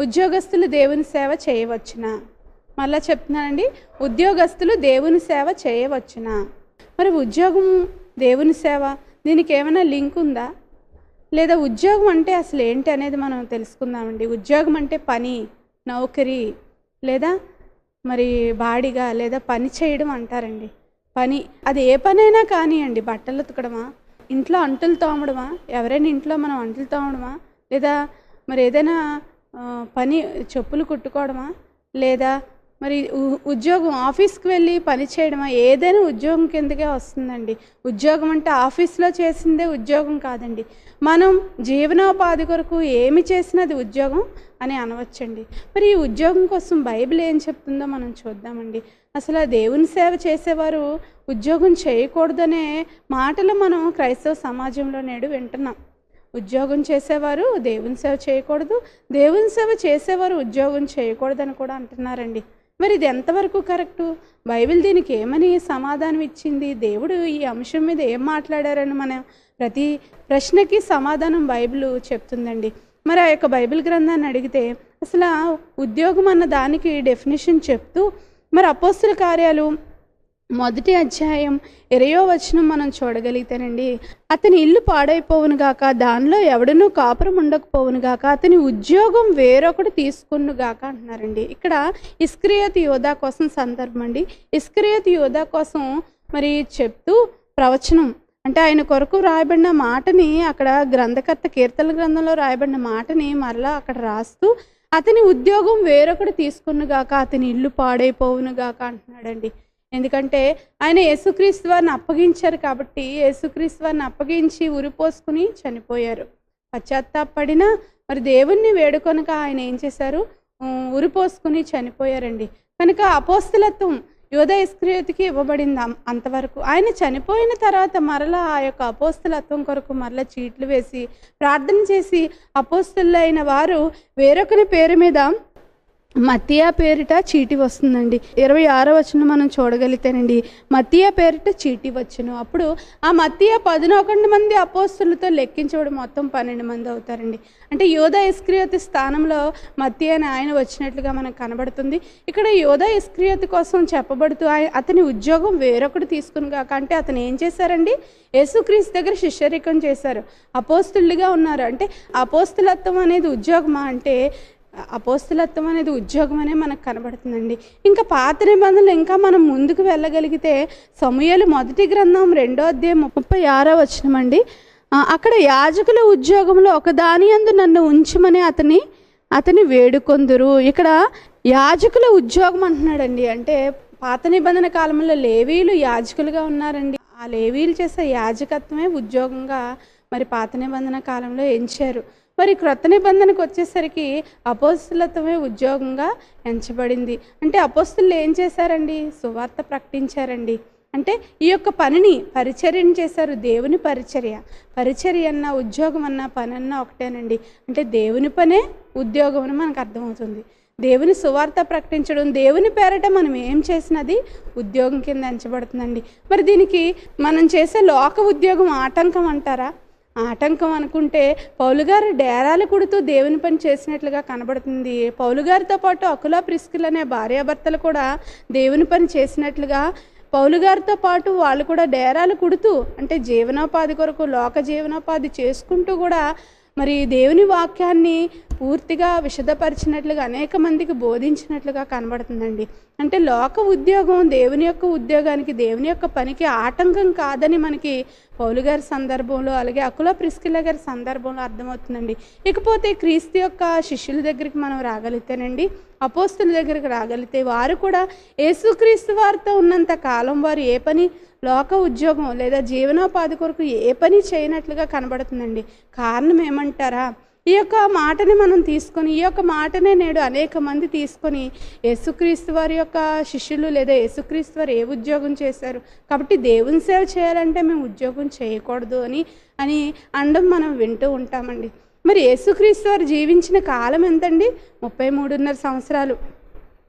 ఉద్యోగస్తులు దేవుని సేవ చేయవచ్చునా? మళ్ళా చెప్తున్నానండి ఉద్యోగస్తులు దేవుని సేవ చేయవచ్చునా? మరి ఉద్యోగం దేవుని సేవ? దీనికి ఏమైనా లింక్ ఉందా? లేదా ఉద్యోగం అంటే అసలు ఏంటి అనేది మనం తెలుసుకుందామండి. ఉద్యోగం అంటే పని నౌకరి లేదా మరి బాడిగా లేదా పని చేయడం అంటారండి. పని అది ఏ పనైనా కానివ్వండి బట్టలు ఉతకడమా? ఇంట్లో అంటులు తోమడమా? ఎవరైనా ఇంట్లో మనం అంటులు తోమడమా? లేదా మరి ఏదైనా పని చెప్పులు కుట్టుకోవడమా? లేదా మరి ఉ- ఉద్యోగం ఆఫీస్కి వెళ్ళి పని చేయడమా? ఏదైనా ఉద్యోగం కిందకే వస్తుందండి. ఉద్యోగం అంటే ఆఫీస్లో చేసిందే ఉద్యోగం కాదండి. మనం జీవనోపాధి కొరకు ఏమి చేసినా అది ఉద్యోగం అని అనవచ్చండి. మరి ఈ ఉద్యోగం కోసం బైబిల్ ఏం చెప్తుందో మనం చూద్దామండి. అసలు ఆ దేవుని సేవ చేసేవారు ఉద్యోగం చేయకూడదనే మాటలు మనం క్రైస్తవ సమాజంలో నేడు వింటున్నాం. ఉద్యోగం చేసేవారు దేవుని సేవ చేయకూడదు. దేవుని సేవ చేసేవారు ఉద్యోగం చేయకూడదని కూడా అంటున్నారండి. మరి ఇది ఎంతవరకు కరెక్టు? బైబిల్ దీనికి ఏమని సమాధానం ఇచ్చింది? దేవుడు ఈ అంశం మీద ఏం మాట్లాడారని మనం ప్రతి ప్రశ్నకి సమాధానం బైబిల్ చెప్తుందండి. మరి ఆ యొక్క బైబిల్ గ్రంథాన్ని అడిగితే అసలు ఉద్యోగం అన్న దానికి డెఫినేషన్ చెప్తూ మరి అపోస్తుల కార్యాలు మొదటి అధ్యాయం ఇరయో వచనం మనం చూడగలిగితేనండి అతని ఇల్లు పాడైపోవును గాక దానిలో ఎవడనూ కాపురం ఉండకపోవును గాక అతని ఉద్యోగం వేరొకడు తీసుకును గాక అంటున్నారండి. ఇక్కడ ఇస్క్రియత్ యోధా కోసం సందర్భం అండి. ఇస్క్రియత్ యోధా కోసం మరి చెప్తూ ప్రవచనం అంటే ఆయన కొరకు రాయబడిన మాటని అక్కడ గ్రంథకర్త కీర్తన గ్రంథంలో రాయబడిన మాటని మరలా అక్కడ రాస్తూ అతని ఉద్యోగం వేరొకటి తీసుకున్నగాక అతని ఇల్లు పాడైపోవును గాక అంటున్నాడండి. ఎందుకంటే ఆయన యేసుక్రీస్తు వారిని అప్పగించారు కాబట్టి యేసుక్రీస్తు వారిని అప్పగించి ఉరిపోసుకుని చనిపోయారు. పశ్చాత్తాపడిన మరి దేవుణ్ణి వేడుకొనక ఆయన ఏం చేశారు? ఉరిపోసుకుని చనిపోయారండి. కనుక అపోస్తులత్వం యోధ ఇస్క్రియతికి ఇవ్వబడింది అంతవరకు. ఆయన చనిపోయిన తర్వాత మరలా ఆ యొక్క అపోస్తులత్వం కొరకు మరలా చీట్లు వేసి ప్రార్థన చేసి అపోస్తులైన వారు వేరొకరి పేరు మీద మత్తియా పేరిట చీటి వస్తుందండి. ఇరవై ఆరో వచనం మనం చూడగలిగితేనండి మత్తియా పేరిట చీటి వచ్చును. అప్పుడు ఆ మతియా పదినొకటి మంది అపోస్తులతో లెక్కించబడి మొత్తం పన్నెండు మంది అవుతారండి. అంటే యోధ ఇస్క్రియోతి స్థానంలో మత్తియా అని ఆయన వచ్చినట్లుగా మనకు కనబడుతుంది. ఇక్కడ యోధ ఇస్క్రియోతి కోసం చెప్పబడుతూ అతని ఉద్యోగం వేరొకటి తీసుకుని కాక అంటే అతను ఏం చేశారండి? యేసుక్రీస్తు దగ్గర శిష్యరికం చేశారు. అపోస్తులుగా ఉన్నారు. అంటే అపోస్తులత్వం అనేది ఉద్యోగమా? అంటే అపోస్తులత్వం అనేది ఉద్యోగం అనే మనకు కనబడుతుందండి. ఇంకా పాత నిబంధనలు ఇంకా మనం ముందుకు వెళ్ళగలిగితే సమూహలు మొదటి గ్రంథం రెండో అధ్యాయం ముప్పై ఆరో వచ్చినమండి అక్కడ యాజకుల ఉద్యోగంలో ఒకదాని అందు యందు నన్ను ఉంచమని అతని అతని వేడుకొందురు. ఇక్కడ యాజకుల ఉద్యోగం అంటున్నాడండి. అంటే పాత నిబంధన కాలంలో లేవీలు యాజకులుగా ఉన్నారండి. ఆ లేవీలు చేసే యాజకత్వమే ఉద్యోగంగా మరి పాత నిబంధన కాలంలో ఎంచారు. మరి క్రొత్త నిబంధనకు వచ్చేసరికి అపోస్తులత్వమే ఉద్యోగంగా ఎంచబడింది. అంటే అపోస్తులు ఏం చేశారండి? సువార్త ప్రకటించారండి. అంటే ఈ యొక్క పనిని పరిచర్యను చేశారు. దేవుని పరిచర్య. పరిచర్య అన్న ఉద్యోగం అన్న పని అన్న ఒకటేనండి. అంటే దేవుని పనే ఉద్యోగం అని మనకు అర్థమవుతుంది. దేవుని సువార్త ప్రకటించడం దేవుని పేరట మనం ఏం చేసినది? ఉద్యోగం కింద ఎంచబడుతుందండి. మరి దీనికి మనం చేసే లోక ఉద్యోగం ఆటంకం అంటారా? ఆటంకం అనుకుంటే పౌలు గారు డేరాలు కుడుతూ దేవుని పని చేసినట్లుగా కనబడుతుంది. పౌలు గారితో పాటు అకులా ప్రిస్కిల్ అనే భార్యాభర్తలు కూడా దేవుని పని చేసినట్లుగా పౌలు గారితో పాటు వాళ్ళు కూడా డేరాలు కుడుతూ అంటే జీవనోపాధి కొరకు లోక జీవనోపాధి చేసుకుంటూ కూడా మరి దేవుని వాక్యాన్ని పూర్తిగా విషదపరిచినట్లుగా అనేక మందికి బోధించినట్లుగా కనబడుతుందండి. అంటే లోక ఉద్యోగం దేవుని యొక్క ఉద్యోగానికి దేవుని యొక్క పనికి ఆటంకం కాదని మనకి పౌలు గారి సందర్భంలో అలాగే అకుల ప్రిస్కిల్ల గారి సందర్భంలో అర్థమవుతుందండి. ఇకపోతే క్రీస్తు యొక్క శిష్యుల దగ్గరికి మనం రాగలిగితేనండి అపోస్తుల దగ్గరికి రాగలిగితే వారు కూడా యేసుక్రీస్తు వారితో ఉన్నంత కాలం వారు ఏ పని లోక ఉద్యోగం లేదా జీవనోపాధి కొరకు ఏ పని చేయనట్లుగా కనబడుతుందండి. కారణం ఏమంటారా? ఈ యొక్క మాటని మనం తీసుకొని ఈ యొక్క మాటనే నేడు అనేక మంది తీసుకొని యేసుక్రీస్తు వారి యొక్క శిష్యులు లేదా యేసుక్రీస్తు వారు ఏ ఉద్యోగం చేశారు? కాబట్టి దేవుని సేవ చేయాలంటే మేము ఉద్యోగం చేయకూడదు అని అని అండం మనం వింటూ ఉంటామండి. మరి యేసుక్రీస్తు వారు జీవించిన కాలం ఎంతండి? ముప్పై మూడున్నర సంవత్సరాలు.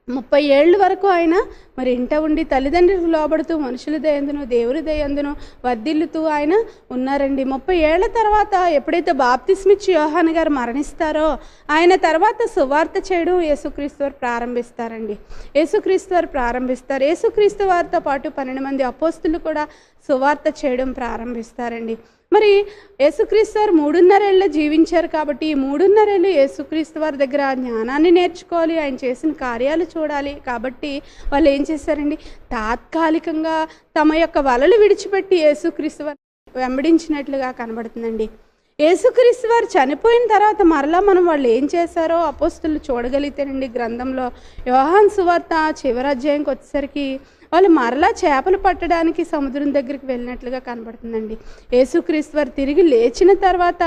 ముప్పై ఏళ్ళ వరకు ఆయన మరి ఇంట ఉండి తల్లిదండ్రులకు లోబడుతూ మనుషుల దయందును దేవుని దయందును వర్ధిల్లుతూ ఆయన ఉన్నారండి. ముప్పై ఏళ్ళ తర్వాత ఎప్పుడైతే బాప్తిస్మిచ్చి యోహాన్ గారు మరణిస్తారో ఆయన తర్వాత సువార్త చేయడం యేసుక్రీస్తు వారు ప్రారంభిస్తారండి. యేసుక్రీస్తు వారు ప్రారంభిస్తారు. యేసుక్రీస్తు వారితో పాటు పన్నెండు మంది అపోస్తులు కూడా సువార్త చేయడం ప్రారంభిస్తారండి. మరి యేసుక్రీస్తు వారు మూడున్నరేళ్ళు జీవించారు కాబట్టి ఈ మూడున్నరేళ్ళు యేసుక్రీస్తు వారి దగ్గర జ్ఞానాన్ని నేర్చుకోవాలి ఆయన చేసిన కార్యాలు చూడాలి. కాబట్టి వాళ్ళు ఏం చేశారండి? తాత్కాలికంగా తమ యొక్క వలలు విడిచిపెట్టి యేసుక్రీస్తు వారు వెంబడించినట్లుగా కనబడుతుందండి. యేసుక్రీస్తు వారు చనిపోయిన తర్వాత మరలా మనం వాళ్ళు ఏం చేశారో అపోస్తులు చూడగలిగితేనండి గ్రంథంలో యోహాన్ సువార్త చివరాధ్యాయంకి వచ్చేసరికి వాళ్ళు మరలా చేపలు పట్టడానికి సముద్రం దగ్గరికి వెళ్ళినట్లుగా కనబడుతుందండి. యేసుక్రీస్తు వారు తిరిగి లేచిన తర్వాత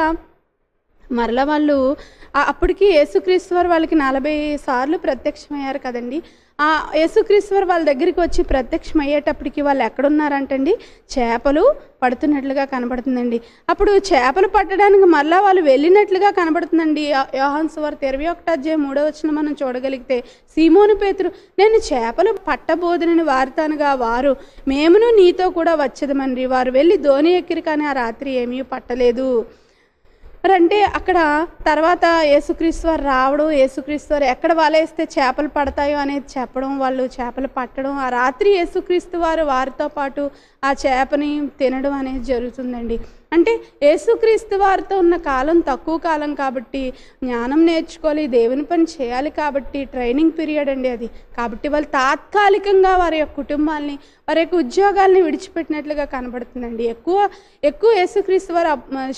మరలా వాళ్ళు అప్పటికి యేసుక్రీస్తు వారు వాళ్ళకి నలభై సార్లు ప్రత్యక్షమయ్యారు కదండి. ఆ యేసుక్రీశ్వర్ వాళ్ళ దగ్గరికి వచ్చి ప్రత్యక్షం అయ్యేటప్పటికి వాళ్ళు ఎక్కడున్నారంటండి? చేపలు పడుతున్నట్లుగా కనబడుతుందండి. అప్పుడు చేపలు పట్టడానికి మళ్ళా వాళ్ళు వెళ్ళినట్లుగా కనబడుతుందండి. యో- యోహాన్ సువార్త ఇరవై ఒకటి అధ్యాయం మూడో వచ్చిన మనం చూడగలిగితే సీమోను పేతురు నేను చేపలు పట్టబోదునని వారితానుగా వారు. మేమును నీతో కూడా వచ్చేదమండి వారు వెళ్ళి ధోని ఎక్కిరి కానీ ఆ రాత్రి ఏమీ పట్టలేదు. మరి అంటే అక్కడ తర్వాత యేసుక్రీస్తు వారు రావడం యేసుక్రీస్తు వారు ఎక్కడ వలేస్తే చేపలు పడతాయో అనేది చెప్పడం వాళ్ళు చేపలు పట్టడం ఆ రాత్రి యేసుక్రీస్తు వారు వారితో పాటు ఆ చేపని తినడం అనేది జరుగుతుందండి. అంటే యేసుక్రీస్తు వారితో ఉన్న కాలం తక్కువ కాలం కాబట్టి జ్ఞానం నేర్చుకోవాలి దేవుని పని చేయాలి కాబట్టి ట్రైనింగ్ పీరియడ్ అండి అది. కాబట్టి వాళ్ళు తాత్కాలికంగా వారి యొక్క కుటుంబాల్ని వారి యొక్క ఉద్యోగాల్ని విడిచిపెట్టినట్లుగా కనబడుతుందండి. ఎక్కువ ఎక్కువ యేసుక్రీస్తు వారి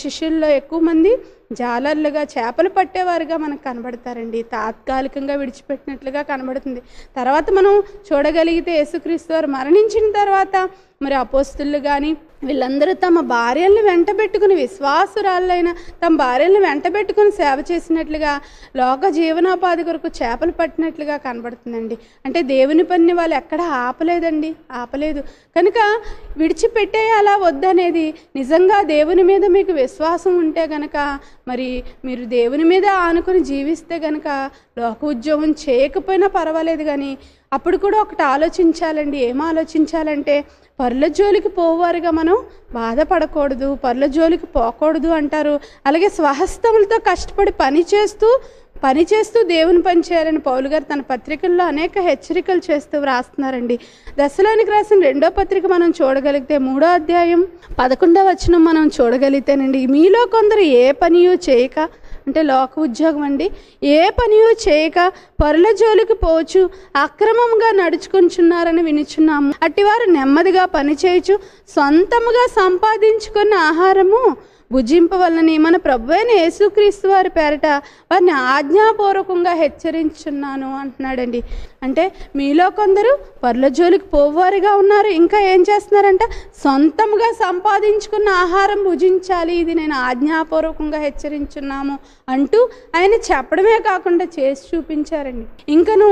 శిష్యుల్లో ఎక్కువ మంది జాలర్లుగా చేపలు పట్టేవారుగా మనకు కనబడతారండి. తాత్కాలికంగా విడిచిపెట్టినట్లుగా కనబడుతుంది. తర్వాత మనం చూడగలిగితే యేసుక్రీస్తు వారు మరణించిన తర్వాత మరి అపోస్తులు కానీ వీళ్ళందరూ తమ భార్యల్ని వెంటబెట్టుకుని విశ్వాసురాళ్ళైన తమ భార్యల్ని వెంటబెట్టుకుని సేవ చేసినట్లుగా లోక జీవనోపాధి కొరకు చేపలు పట్టినట్లుగా కనబడుతుందండి. అంటే దేవుని పని వాళ్ళు ఎక్కడ ఆపలేదండి. ఆపలేదు. కనుక విడిచిపెట్టేయాలా వద్దనేది నిజంగా దేవుని మీద మీకు విశ్వాసం ఉంటే గనక మరి మీరు దేవుని మీద ఆనుకుని జీవిస్తే గనక లోక ఉద్యోగం చేయకపోయినా పర్వాలేదు కానీ అప్పుడు కూడా ఒకటి ఆలోచించాలండి. ఏం ఆలోచించాలంటే పరుల జోలికి పోవారుగా మనం బాధపడకూడదు పరుల జోలికి పోకూడదు అంటారు. అలాగే స్వహస్తములతో కష్టపడి పని చేస్తూ పని చేస్తూ దేవుని పని చేయాలని పౌలు గారు తన పత్రికల్లో అనేక హెచ్చరికలు చేస్తూ వ్రాస్తున్నారండి. దశలోనికి రాసిన రెండో పత్రిక మనం చూడగలిగితే మూడో అధ్యాయం పదకొండవ వచనం మనం చూడగలిగితేనండి మీలో కొందరు ఏ పనియో చేయక అంటే లోక ఉద్యోగం అండి. ఏ పనియో చేయక పరుల జోలికి పోవచ్చు అక్రమంగా నడుచుకుంటున్నారని వినుచున్నాము. అట్టివారు నెమ్మదిగా పనిచేయచ్చు సొంతముగా సంపాదించుకున్న ఆహారము భుజింపు వల్లని మన ప్రభు అయిన యేసుక్రీస్తు వారి పేరట వారిని ఆజ్ఞాపూర్వకంగా హెచ్చరించున్నాను అంటున్నాడండి. అంటే మీలో కొందరు పర్ల జోలికి పోవారుగా ఉన్నారు. ఇంకా ఏం చేస్తున్నారంట? సొంతంగా సంపాదించుకున్న ఆహారం భుజించాలి. ఇది నేను ఆజ్ఞాపూర్వకంగా హెచ్చరించున్నాము అంటూ ఆయన చెప్పడమే కాకుండా చేసి చూపించారండి. ఇంకను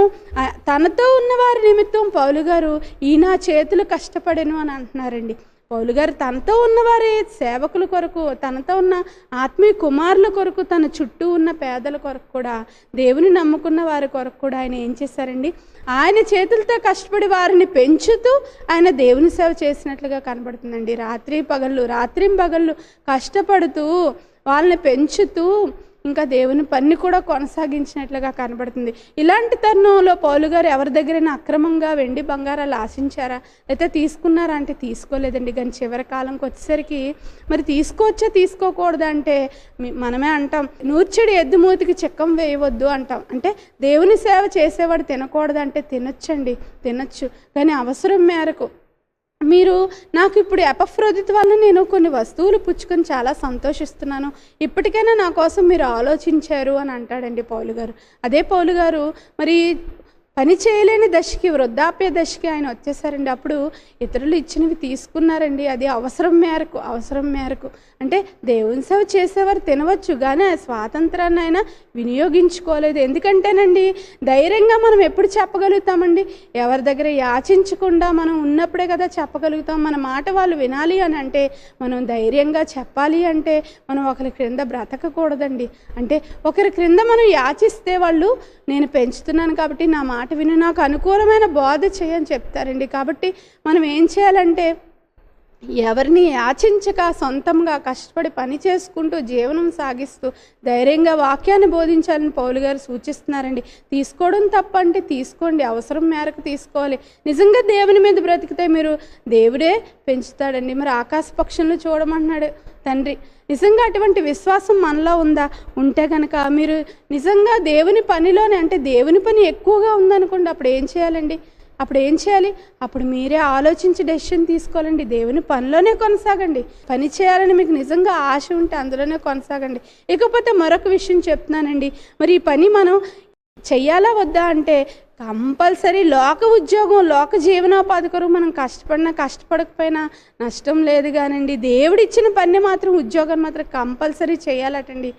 తనతో ఉన్న వారి నిమిత్తం పౌలు గారు ఈ నా చేతులు కష్టపడను అని అంటున్నారండి. పౌలుగారు తనతో ఉన్నవారి సేవకుల కొరకు తనతో ఉన్న ఆత్మీయ కుమారుల కొరకు తన చుట్టూ ఉన్న పేదల కొరకు కూడా దేవుని నమ్ముకున్న వారి కొరకు కూడా ఆయన ఏం చేశారండి? ఆయన చేతులతో కష్టపడి వారిని పెంచుతూ ఆయన దేవుని సేవ చేసినట్లుగా కనబడుతుందండి. రాత్రి పగళ్ళు రాత్రి పగళ్ళు కష్టపడుతూ వాళ్ళని పెంచుతూ ఇంకా దేవుని పని కూడా కొనసాగించినట్లుగా కనబడుతుంది. ఇలాంటి తరుణంలో పౌలు గారు ఎవరి దగ్గరైనా అక్రమంగా వెండి బంగారాలు ఆశించారా? లేకపోతే తీసుకున్నారా అంటే తీసుకోలేదండి. కానీ చివరి కాలంకి వచ్చేసరికి మరి తీసుకోవచ్చా తీసుకోకూడదా అంటే మనమే అంటాం. నూర్చెడు ఎద్దుమూతికి చెక్కం చిక్కం వేయవద్దు అంటాం. అంటే దేవుని సేవ చేసేవాడు తినకూడదంటే తినొచ్చండి తినొచ్చు. కానీ అవసరం మేరకు మీరు నాకు ఇప్పుడు ఎపఫ్రోదిత్ వల్ల నేను కొన్ని వస్తువులు పుచ్చుకొని చాలా సంతోషిస్తున్నాను. ఇప్పటికైనా నా కోసం మీరు ఆలోచించారు అని అంటాడండి పౌలు గారు. అదే పౌలు గారు మరి పని చేయలేని దశకి వృద్ధాప్య దశకి ఆయన వచ్చేసారండి. అప్పుడు ఇతరులు ఇచ్చినవి తీసుకున్నారండి. అది అవసరం మేరకు అవసరం మేరకు. అంటే దేవుని సేవ చేసేవారు తినవచ్చు కానీ ఆ స్వాతంత్రాన్ని ఆయన వినియోగించుకోలేదు. ఎందుకంటేనండి ధైర్యంగా మనం ఎప్పుడు చెప్పగలుగుతామండి? ఎవరి దగ్గర యాచించకుండా మనం ఉన్నప్పుడే కదా చెప్పగలుగుతాం. మన మాట వాళ్ళు వినాలి అని అంటే మనం ధైర్యంగా చెప్పాలి అంటే మనం ఒకరి క్రింద బ్రతకకూడదండి. అంటే ఒకరి క్రింద మనం యాచిస్తే వాళ్ళు నేను పెంచుతున్నాను కాబట్టి నా మాట విని. నాకు అనుకూలమైన బోధ చేయని చెప్తారండి. కాబట్టి మనం ఏం చేయాలంటే ఎవరిని యాచించక సొంతంగా కష్టపడి పని చేసుకుంటూ జీవనం సాగిస్తూ ధైర్యంగా వాక్యాన్ని బోధించాలని పౌలు గారు సూచిస్తున్నారండి. తీసుకోవడం తప్ప అంటే తీసుకోండి. అవసరం మేరకు తీసుకోవాలి. నిజంగా దేవుని మీద బ్రతికితే మీరు దేవుడే పెంచుతాడండి. మరి ఆకాశ పక్షులను చూడమంటున్నాడు. తండ్రి నిజంగా అటువంటి విశ్వాసం మనలో ఉందా? ఉంటే కనుక మీరు నిజంగా దేవుని పనిలోనే అంటే దేవుని పని ఎక్కువగా ఉందనుకోండి అప్పుడు ఏం చేయాలండి? అప్పుడు ఏం చేయాలి? అప్పుడు మీరే ఆలోచించి డెసిషన్ తీసుకోవాలండి. దేవుని పనిలోనే కొనసాగండి. పని చేయాలని మీకు నిజంగా ఆశ ఉంటే అందులోనే కొనసాగండి. ఇకపోతే మరొక విషయం చెప్తున్నానండి. మరి ఈ పని మనం చెయ్యాలా వద్దా? అంటే కంపల్సరీ లోక ఉద్యోగం లోక జీవనోపాధి కొరకు మనం కష్టపడినా కష్టపడకపోయినా నష్టం లేదు కానండి. దేవుడిచ్చిన పని మాత్రం ఉద్యోగం మాత్రం కంపల్సరీ చేయాలటండి.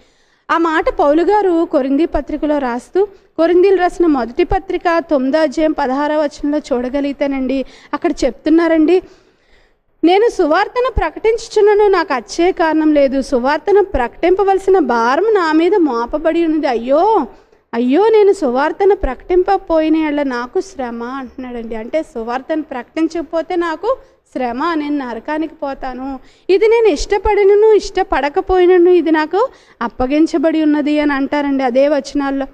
ఆ మాట పౌలు గారు కొరింది పత్రికలో రాస్తూ కొరిందీలు రాసిన మొదటి పత్రిక తొమ్మిదో అధ్యాయం పదహారో వచనంలో చూడగలిగితేనండి. అక్కడ చెప్తున్నారండి నేను సువార్తను ప్రకటించుచున్నను నాకు అచ్చే కారణం లేదు. సువార్తను ప్రకటింపవలసిన భారం నా మీద మోపబడి ఉన్నది. అయ్యో అయ్యో నేను సువార్తను ప్రకటింపకపోయిన వాళ్ళ నాకు శ్రమ అంటున్నాడండి. అంటే సువార్తను ప్రకటించకపోతే నాకు శ్రమ నేను నరకానికి పోతాను. ఇది నేను ఇష్టపడినను ఇష్టపడకపోయినను ఇది నాకు అప్పగించబడి ఉన్నది అని అంటారండి అదే వచనాల్లో.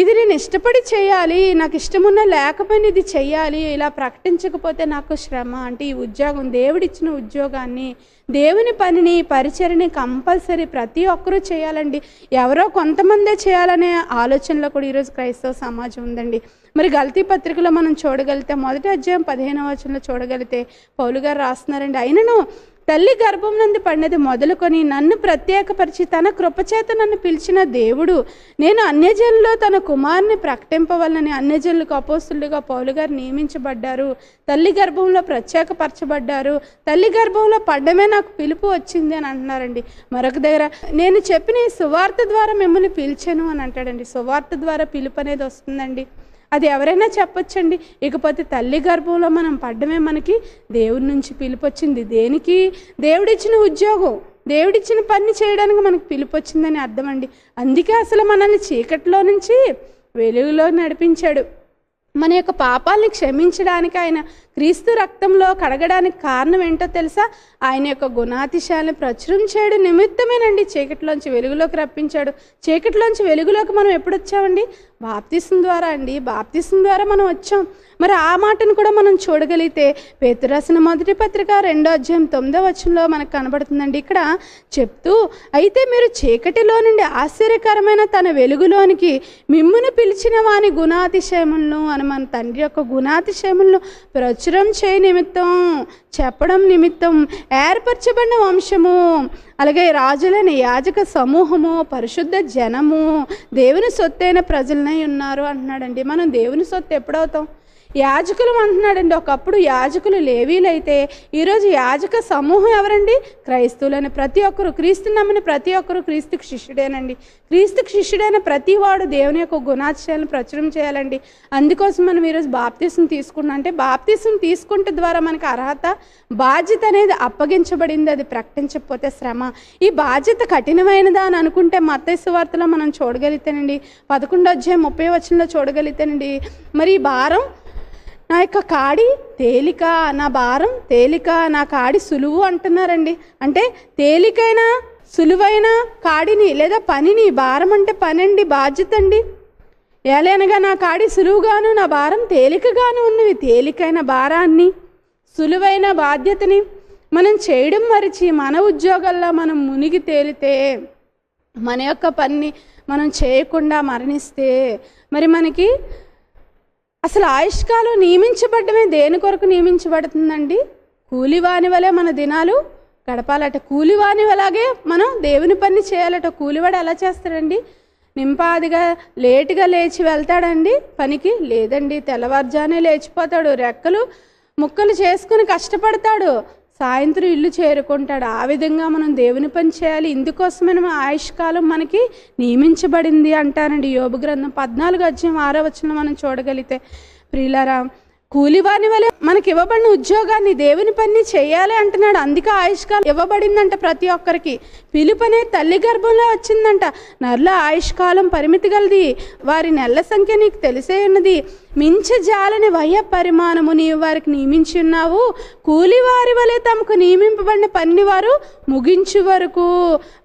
ఇది నేను ఇష్టపడి చేయాలి నాకు ఇష్టమున్న లేకపోయినా ఇది చెయ్యాలి ఇలా ప్రకటించకపోతే నాకు శ్రమ. అంటే ఈ ఉద్యోగం దేవుడిచ్చిన ఉద్యోగాన్ని దేవుని పనిని పరిచయని కంపల్సరీ ప్రతి ఒక్కరూ చేయాలండి. ఎవరో కొంతమందే చేయాలనే ఆలోచనలో కూడా ఈరోజు క్రైస్తవ సమాజం ఉందండి. మరి గల్తీ పత్రికలో మనం చూడగలిగితే మొదటి అధ్యాయం పదిహేనవ వచనంలో చూడగలిగితే పౌలు గారు రాస్తున్నారండి. అయినను తల్లి గర్భం నుండి పడినది మొదలుకొని నన్ను ప్రత్యేకపరిచి తన కృపచేత నన్ను పిలిచిన దేవుడు నేను అన్యజనులో తన కుమారుని ప్రకటింపవల్లని అన్యజనులకు అపోస్తులుగా పౌలు గారు నియమించబడ్డారు. తల్లి గర్భంలో ప్రత్యేకపరచబడ్డారు. తల్లి గర్భంలో పడ్డమే నాకు పిలుపు వచ్చింది అని అంటున్నారండి. మరొక దగ్గర నేను చెప్పిన ఈ సువార్త ద్వారా మిమ్మల్ని పిలిచాను అని అంటాడండి. సువార్త ద్వారా పిలుపు అనేది వస్తుందండి. అది ఎవరైనా చెప్పొచ్చండి. ఇకపోతే తల్లి గర్భంలో మనం పడ్డమే మనకి దేవుడి నుంచి పిలుపు వచ్చింది దేనికి? దేవుడిచ్చిన ఉద్యోగం. దేవుడిచ్చిన పని చేయడానికి మనకు పిలుపు వచ్చిందని అర్థం అండి అందుకే అసలు మనల్ని చీకట్లో నుంచి వెలుగులో నడిపించాడు. మన యొక్క పాపాలని క్షమించడానికి ఆయన క్రీస్తు రక్తంలో కడగడానికి కారణం ఏంటో తెలుసా? ఆయన యొక్క గుణాతిశాలను ప్రచురం చేయడం నిమిత్తమేనండి. చీకటిలోంచి వెలుగులోకి రప్పించాడు. చీకటిలోంచి వెలుగులోకి మనం ఎప్పుడు వచ్చామండి బాప్తిసం ద్వారా అండి. బాప్తిసం ద్వారా మనం వచ్చాం. మరి ఆ మాటను కూడా మనం చూడగలిగితే పేతురాసిన మొదటి పత్రిక రెండో అధ్యాయం తొమ్మిదో వచనంలో మనకు కనబడుతుందండి. ఇక్కడ చెప్తూ అయితే మీరు చీకటిలో నుండి ఆశ్చర్యకరమైన తన వెలుగులోనికి మిమ్మును పిలిచిన వాని గుణాతిశయములను అని మన తండ్రి యొక్క గుణాతిశయములను ప్రచురం చేయ నిమిత్తం చెప్పడం నిమిత్తం ఏర్పరచబడిన వంశము అలాగే రాజులైన యాజక సమూహము పరిశుద్ధ జనము దేవుని సొత్తైన ప్రజలనై ఉన్నారు అంటున్నాడండి. మనం దేవుని సొత్తు ఎప్పుడవుతాం యాజకులు అంటున్నాడండి. ఒకప్పుడు యాజకులు లేవీలైతే ఈరోజు యాజక సమూహం ఎవరండి? క్రైస్తవులని. ప్రతి ఒక్కరు క్రీస్తు నమ్మిన ప్రతి ఒక్కరు క్రీస్తుకు శిష్యుడేనండి. క్రీస్తుకు శిష్యుడైన ప్రతి వాడు దేవుని యొక్క గుణాశయాలను ప్రచురం చేయాలండి. అందుకోసం మనం ఈరోజు బాప్తీసం తీసుకున్నాం అంటే బాప్తీసం తీసుకుంటే ద్వారా మనకి అర్హత బాధ్యత అనేది అప్పగించబడింది. అది ప్రకటించకపోతే శ్రమ. ఈ బాధ్యత కఠినమైనదా అని అనుకుంటే మత్తైసు వార్తలో మనం చూడగలిగితేనండి. పదకొండో అధ్యాయం ముప్పై వచనంలో చూడగలిగితేనండి. మరి ఈ భారం నా యొక్క కాడి తేలిక నా భారం తేలిక నా కాడి సులువు అంటున్నారండి. అంటే తేలికైన సులువైన కాడిని లేదా పనిని భారం అంటే పనండి బాధ్యత అండి. ఏలైనగా నా కాడి సులువుగాను నా భారం తేలికగాను ఉన్నవి. తేలికైన భారాన్ని సులువైన బాధ్యతని మనం చేయడం మరిచి మన ఉద్యోగాల్లో మనం మునిగి తేలితే మన యొక్క పని మనం చేయకుండా మరణిస్తే మరి మనకి అసలు ఆయుష్కాలం నియమించబడ్డమే దేని కొరకు నియమించబడుతుందండి? కూలివాని వలె మన దినాలు గడపాలట. కూలివాని అలాగే మనం దేవుని పని చేయాలట. కూలివాడు ఎలా చేస్తాడండి? నింపాదిగా లేటుగా లేచి వెళ్తాడండి. పనికి లేదండి తెల్లవారుజానే లేచిపోతాడు. రెక్కలు ముక్కలు చేసుకుని కష్టపడతాడు. సాయంత్రం ఇల్లు చేరుకుంటాడు. ఆ విధంగా మనం దేవుని పని చేయాలి. ఇందుకోసమే మన ఆయుష్కాలం మనకి నియమించబడింది అంటారండి. యోగ గ్రంథం పద్నాలుగు అధ్యాయం ఆరో వచ్చిన మనం చూడగలిగితే ప్రియులారా కూలివాని వలె మనకి ఇవ్వబడిన ఉద్యోగాన్ని దేవుని పని చేయాలి అంటున్నాడు. అందుకే ఆయుష్కాలం ఇవ్వబడిందంట ప్రతి ఒక్కరికి. పిలుపనే తల్లి గర్భంలో వచ్చిందంట. నర్ల ఆయుష్కాలం పరిమితి గలది. వారి నెలల సంఖ్య నీకు తెలిసే ఉన్నది. మించజాలని వయ పరిమాణము నీవు వారికి నియమించి ఉన్నావు. కూలివారి వలె తమకు నియమింపబడిన పని వారు ముగించు వరకు.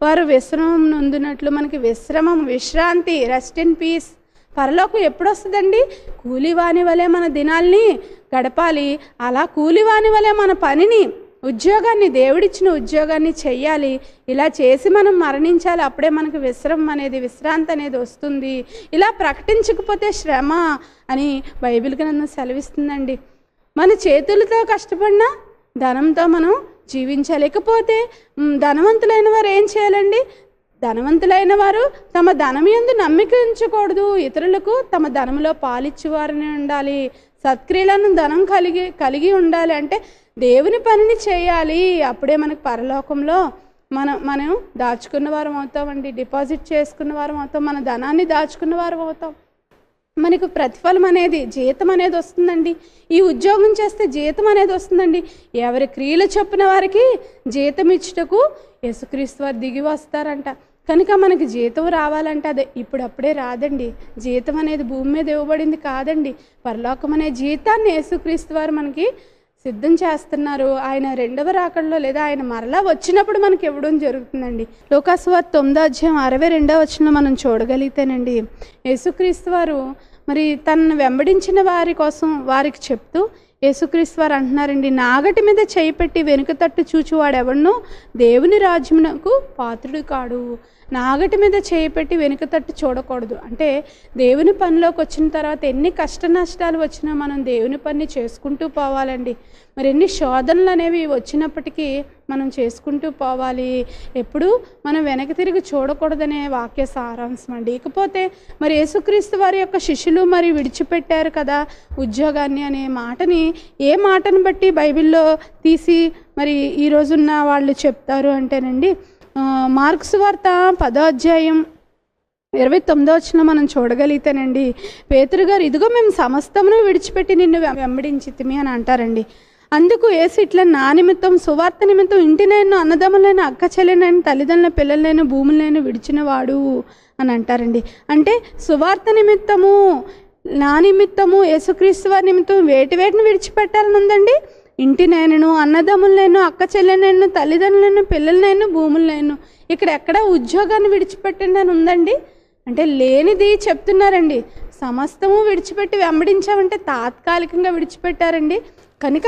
వారు విశ్రమం నొందినట్లు మనకి విశ్రమం విశ్రాంతి రెస్ట్ ఇన్ పీస్ పరలోకం ఎప్పుడొస్తుందండి? కూలివాని వలె మన దినాల్ని గడపాలి. అలా కూలివాని వలె మన పనిని ఉద్యోగాన్ని దేవుడిచ్చిన ఉద్యోగాన్ని చెయ్యాలి. ఇలా చేసి మనం మరణించాలి. అప్పుడే మనకు విశ్రమం అనేది విశ్రాంతి అనేది వస్తుంది. ఇలా ప్రకటించకపోతే శ్రమ అని బైబిల్ గ్రంథం సెలవిస్తుందండి. మన చేతులతో కష్టపడినా ధనంతో మనం జీవించలేకపోతే ధనవంతులైన వారు ఏం చేయాలండి? ధనవంతులైన వారు తమ ధనం ఎందు నమ్మిక ఉంచకూడదు ఇతరులకు తమ ధనంలో పాలిచ్చేవారని ఉండాలి. సత్క్రియలను ధనం కలిగి కలిగి ఉండాలి అంటే దేవుని పనిని చేయాలి. అప్పుడే మనకు పరలోకంలో మనం మనం దాచుకున్న వారం అవుతామండి. డిపాజిట్ చేసుకున్న వారం అవుతాం. మన ధనాన్ని దాచుకున్న వారం అవుతాం. మనకు ప్రతిఫలం అనేది జీతం అనేది వస్తుందండి. ఈ ఉద్యోగం చేస్తే జీతం అనేది వస్తుందండి. ఎవరి క్రియలు చొప్పున వారికి జీతం ఇచ్చుటకు యేసుక్రీస్తు వారు దిగి వస్తారంట. కనుక మనకి జీతం రావాలంటే అదే. ఇప్పుడప్పుడే రాదండి. జీతం అనేది భూమి మీద ఇవ్వబడింది కాదండి. పరలోకం అనే జీతాన్ని యేసుక్రీస్తు వారు మనకి సిద్ధం చేస్తున్నారు. ఆయన రెండవ రాకడలో లేదా ఆయన మరలా వచ్చినప్పుడు మనకి ఇవ్వడం జరుగుతుందండి. లోకాసువార్ తొమ్మిదో అధ్యాయం అరవై రెండవ వచ్చిన మనం చూడగలిగితేనండి. యేసుక్రీస్తు వారు మరి తనను వెంబడించిన వారి కోసం వారికి చెప్తూ యేసుక్రీస్తు వారు అంటున్నారండి నాగటి మీద చేయి పెట్టి వెనుక తట్టు చూచువాడెవడను దేవుని రాజ్యమునకు పాత్రుడు కాడు. నాగటి మీద చేయపెట్టి వెనుక తట్టు చూడకూడదు. అంటే దేవుని పనిలోకి వచ్చిన తర్వాత ఎన్ని కష్ట నష్టాలు వచ్చినా మనం దేవుని పని చేసుకుంటూ పోవాలండి. మరి ఎన్ని శోధనలు అనేవి వచ్చినప్పటికీ మనం చేసుకుంటూ పోవాలి. ఎప్పుడు మనం వెనక తిరిగి చూడకూడదనే వాక్య సారాంశం అండి. ఇకపోతే మరి యేసుక్రీస్తు వారి యొక్క శిష్యులు మరి విడిచిపెట్టారు కదా ఉద్యోగాన్ని అనే మాటని. ఏ మాటను బట్టి బైబిల్లో తీసి మరి ఈరోజున్న వాళ్ళు చెప్తారు అంటేనండి మార్క్స్ వార్త పదో అధ్యాయం ఇరవై తొమ్మిదో వచ్చిన మనం చూడగలిగితేనండి పేతురు గారు ఇదిగో మేము సమస్తమును విడిచిపెట్టి నిన్ను వెం- వెంబడించితిమి అని అంటారండి. అందుకు ఏసు ఇట్లా నా నిమిత్తం సువార్త నిమిత్తం ఇంటినైనా అన్నదమ్ములైన అక్క చెల్లెనైనా తల్లిదండ్రుల పిల్లలైన భూములైన విడిచినవాడు అని అంటారండి. అంటే సువార్త నిమిత్తము నా నిమిత్తము యేసుక్రీస్తు వారి నిమిత్తం వేటి వేటిని విడిచిపెట్టాలని ఉందండి? ఇంటి ఇంటినైనను అన్నదమ్ములైన అక్క చెల్లెనైనా తల్లిదండ్రులను పిల్లలనైనా భూములైన ఇక్కడ ఎక్కడ ఉద్యోగాన్ని విడిచిపెట్టండి అని ఉందండి? అంటే లేనిది చెప్తున్నారండి. సమస్తము విడిచిపెట్టి వెంబడించామంటే తాత్కాలికంగా విడిచిపెట్టారండి. కనుక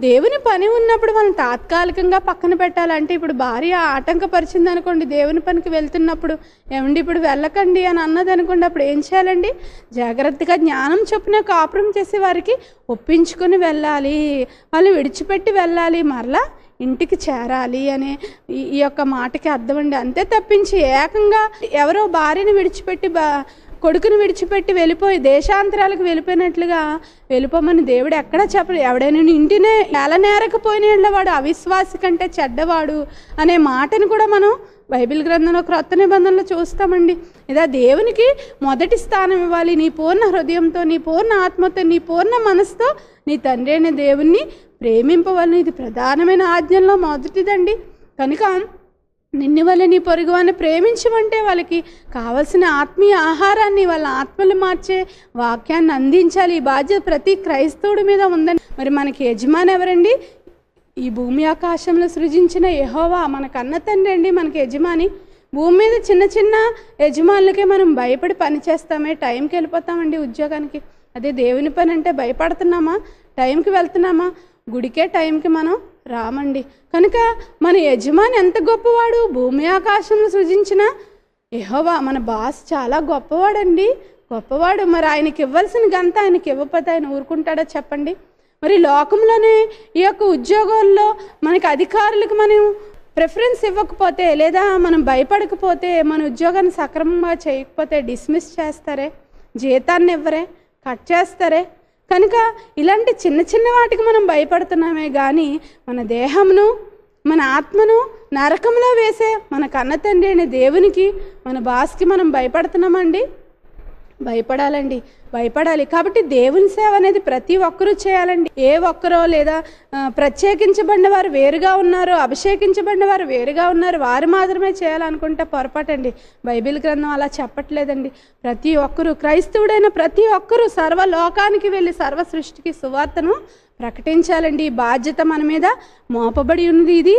దేవుని పని ఉన్నప్పుడు మనం తాత్కాలికంగా పక్కన పెట్టాలంటే ఇప్పుడు భార్య ఆటంకపరిచింది అనుకోండి దేవుని పనికి వెళ్తున్నప్పుడు ఏమండి ఇప్పుడు వెళ్ళకండి అని అన్నది అనుకోండి అప్పుడు ఏం చేయాలండి? జాగ్రత్తగా జ్ఞానం చొప్పున కాపురం చేసే వారికి ఒప్పించుకొని వెళ్ళాలి. వాళ్ళు విడిచిపెట్టి వెళ్ళాలి. మరలా ఇంటికి చేరాలి అనే ఈ ఈ యొక్క మాటకి అర్థం అండి. అంతే తప్పించి ఏకంగా ఎవరో భార్యని విడిచిపెట్టి బా కొడుకుని విడిచిపెట్టి వెళ్ళిపోయి దేశాంతరాలకు వెళ్ళిపోయినట్లుగా వెళ్ళిపోమని దేవుడు ఎక్కడ చెప్పడు ఎవడైనా ఇంటినే నెల నేరకపోయిన వాడు అవిశ్వాసి కంటే చెడ్డవాడు అనే మాటను కూడా మనం బైబిల్ గ్రంథంలో క్రొత్త నిబంధనలో చూస్తామండి. ఇదా దేవునికి మొదటి స్థానం ఇవ్వాలి. నీ పూర్ణ హృదయంతో నీ పూర్ణ ఆత్మతో నీ పూర్ణ మనసుతో నీ తండ్రి అయిన దేవుణ్ణి ప్రేమింపవాలని ఇది ప్రధానమైన ఆజ్ఞల్లో మొదటిదండి. కనుక నిన్ను వల్ల నీ పొరుగు వారిని ప్రేమించమంటే వాళ్ళకి కావలసిన ఆత్మీయ ఆహారాన్ని వాళ్ళ ఆత్మలు మార్చే వాక్యాన్ని అందించాలి. ఈ బాధ్యత ప్రతి క్రైస్తవుడి మీద ఉందని. మరి మనకి యజమాని ఎవరండి? ఈ భూమి ఆకాశంలో సృజించిన యహోవా. మనకు అన్న తండ్రి అండి మనకి యజమాని. భూమి మీద చిన్న చిన్న యజమానులకే మనం భయపడి పని చేస్తామే. టైంకి వెళ్ళిపోతామండి ఉద్యోగానికి. అదే దేవుని పని అంటే భయపడుతున్నామా? టైంకి వెళ్తున్నామా? గుడికే టైంకి మనం రామండి. కనుక మన యజమాని ఎంత గొప్పవాడు? భూమి ఆకాశం సృజించిన యెహోవా మన బాస్ చాలా గొప్పవాడండి. గొప్పవాడు. మరి ఆయనకి ఇవ్వాల్సిన గంత ఆయనకి ఇవ్వకపోతే ఆయన ఊరుకుంటాడా చెప్పండి? మరి లోకంలోనే ఈ యొక్క ఉద్యోగాల్లో మనకి అధికారులకు మనం ప్రిఫరెన్స్ ఇవ్వకపోతే లేదా మనం భయపడకపోతే మన ఉద్యోగాన్ని సక్రమంగా చేయకపోతే డిస్మిస్ చేస్తారే? జీతాన్ని ఇవ్వరే? కట్ చేస్తారే? కనుక ఇలాంటి చిన్న చిన్న వాటికి మనం భయపడుతున్నామే కానీ మన దేహమును మన ఆత్మను నరకంలో వేసే మన కన్న తండ్రి అనే దేవునికి మన బాస్కి మనం భయపడుతున్నామండి? భయపడాలండి. భయపడాలి. కాబట్టి దేవుని సేవ అనేది ప్రతి ఒక్కరూ చేయాలండి. ఏ ఒక్కరో లేదా ప్రత్యేకించబడిన వారు వేరుగా ఉన్నారు అభిషేకించబడిన వారు వేరుగా ఉన్నారు వారు మాత్రమే చేయాలనుకుంటే పొరపాటండి. బైబిల్ గ్రంథం అలా చెప్పట్లేదండి. ప్రతి ఒక్కరూ క్రైస్తవుడైన ప్రతి ఒక్కరూ సర్వ లోకానికి వెళ్ళి సర్వ సృష్టికి సువార్తను ప్రకటించాలండి. ఈ బాధ్యత మన మీద మోపబడి ఉంది ఇది.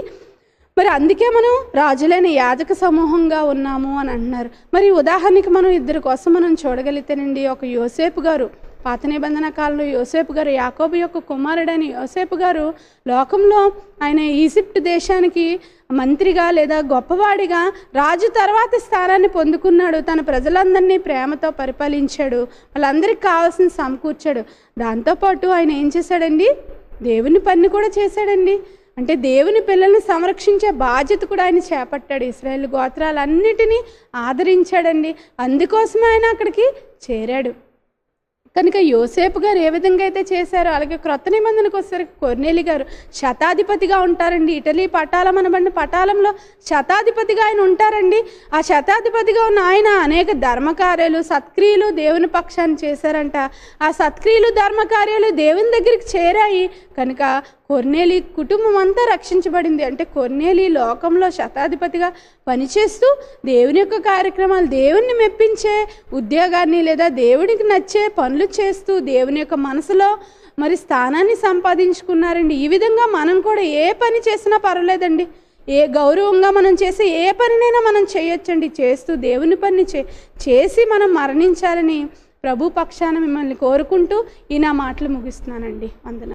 మరి అందుకే మనం రాజులైన యాజక సమూహంగా ఉన్నాము అని అంటున్నారు. మరి ఉదాహరణకి మనం ఇద్దరి కోసం మనం చూడగలిగితేనండి ఒక యోసేపు గారు పాత నిబంధన కాలంలో యోసేపు గారు యాకోబు యొక్క కుమారుడైన యోసేపు గారు లోకంలో ఆయన ఈజిప్ట్ దేశానికి మంత్రిగా లేదా గొప్పవాడిగా రాజు తర్వాత స్థానాన్ని పొందుకున్నాడు. తన ప్రజలందరినీ ప్రేమతో పరిపాలించాడు. వాళ్ళందరికీ కావాల్సిన సమకూర్చాడు. దాంతోపాటు ఆయన ఏం చేశాడండి? దేవుని పని కూడా చేశాడండి. అంటే దేవుని పిల్లల్ని సంరక్షించే బాధ్యత కూడా ఆయన చేపట్టాడు. ఇస్రాయేల్ గోత్రాలన్నిటినీ ఆదరించాడండి. అందుకోసమే ఆయన అక్కడికి చేరాడు. కనుక యోసేపు గారు ఏ విధంగా అయితే చేశారో అలాగే క్రొత్త నిబంధనకు వచ్చేసరికి కొర్నేలి గారు శతాధిపతిగా ఉంటారండి. ఇటలీ పటాలం అనబడిన పటాలంలో శతాధిపతిగా ఆయన ఉంటారండి. ఆ శతాధిపతిగా ఉన్న ఆయన అనేక ధర్మకార్యాలు సత్క్రియలు దేవుని పక్షాన్ని చేశారంట. ఆ సత్క్రియలు ధర్మకార్యాలు దేవుని దగ్గరికి చేరాయి. కనుక కొర్నేలి కుటుంబం అంతా రక్షించబడింది. అంటే కొర్నేలి లోకంలో శతాధిపతిగా పనిచేస్తూ దేవుని యొక్క కార్యక్రమాలు దేవుణ్ణి మెప్పించే ఉద్యోగాన్ని లేదా దేవునికి నచ్చే పనులు చేస్తూ దేవుని యొక్క మనసులో మరి స్థానాన్ని సంపాదించుకున్నారండి. ఈ విధంగా మనం కూడా ఏ పని చేసినా పర్వాలేదండి. ఏ గౌరవంగా మనం చేసే ఏ పనినైనా మనం చేయొచ్చండి. చేస్తూ దేవుని పని చే చేసి మనం మరణించాలని ప్రభు పక్షాన మిమ్మల్ని కోరుకుంటూ ఈ నా మాటలు ముగిస్తున్నానండి. వందన